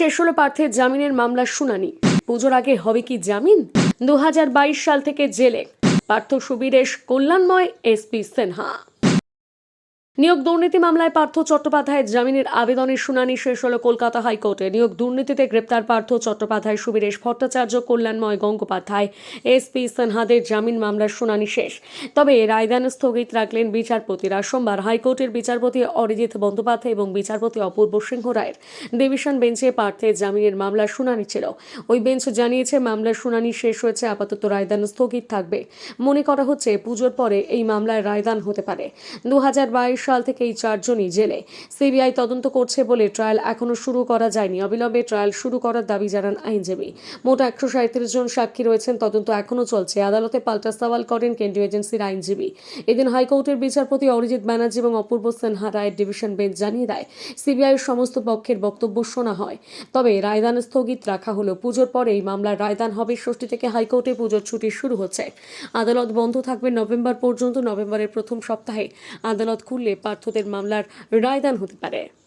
শেষ হলো পার্থের জামিনের মামলার শুনানি। পুজোর আগে হবে কি জামিন? দু হাজার বাইশ সাল থেকে জেলে। পার্থ সুবীরেশ, কল্যাণময় এসপি সিনহা। নিয়োগ দুর্নীতি মামলায় পার্থ চট্টোপাধ্যায়ের জামিনের আবেদনের শুনানি শেষ হল কলকাতা হাইকোর্টে। নিয়োগ দুর্নীতিতে গ্রেপ্তার পার্থ চট্টোপাধ্যায়, সুবীরেশ ভট্টাচার্য, কল্যাণময় গঙ্গোপাধ্যায় এসপি সানহাদের জামিন মামলার শুনানি শেষ। তবে রায়দান স্থগিত রাখলেন বিচারপতিরা। সোমবার হাইকোর্টের বিচারপতি অরিজিৎ বন্দ্যোপাধ্যায় এবং বিচারপতি অপূর্ব সিংহ রায়ের ডিভিশন বেঞ্চে পার্থের জামিনের মামলার শুনানি ছিল। ওই বেঞ্চ জানিয়েছে, মামলার শুনানি শেষ হয়েছে, আপাতত রায়দান স্থগিত থাকবে। মনে করা হচ্ছে, পুজোর পরে এই মামলায় রায়দান হতে পারে। দু হাজার বাইশ সাল থেকে এই চারজনই জেলে। সিবিআই তদন্ত করছে বলে ট্রায়াল এখনও শুরু করা যায়নি। অবিলম্বে ট্রায়াল শুরু করার দাবি জানান আইনজীবী। মোট একশো সাঁত্রিশ জন সাক্ষী রয়েছেন, তদন্ত এখনও চলছে। আদালতে পাল্টা সওয়াল করেন কেন্দ্রীয় এজেন্সির আইনজীবী। এদিন হাইকোর্টের বিচারপতি অরিজিৎ ব্যানার্জি এবং অপূর্ব সিনহা রায়ের ডিভিশন বেঞ্চ জানিয়ে দেয় সিবিআইয়ের সমস্ত পক্ষের বক্তব্য শোনা হয়। তবে রায়দান স্থগিত রাখা হলো। পুজোর পরে এই মামলার রায়দান হবে ষষ্ঠী থেকে হাইকোর্টে পুজোর ছুটি শুরু হচ্ছে। আদালত বন্ধ থাকবে নভেম্বর পর্যন্ত। নভেম্বরের প্রথম সপ্তাহে আদালত খুললে পার্থদের মামলার রায়দান হতে পারে।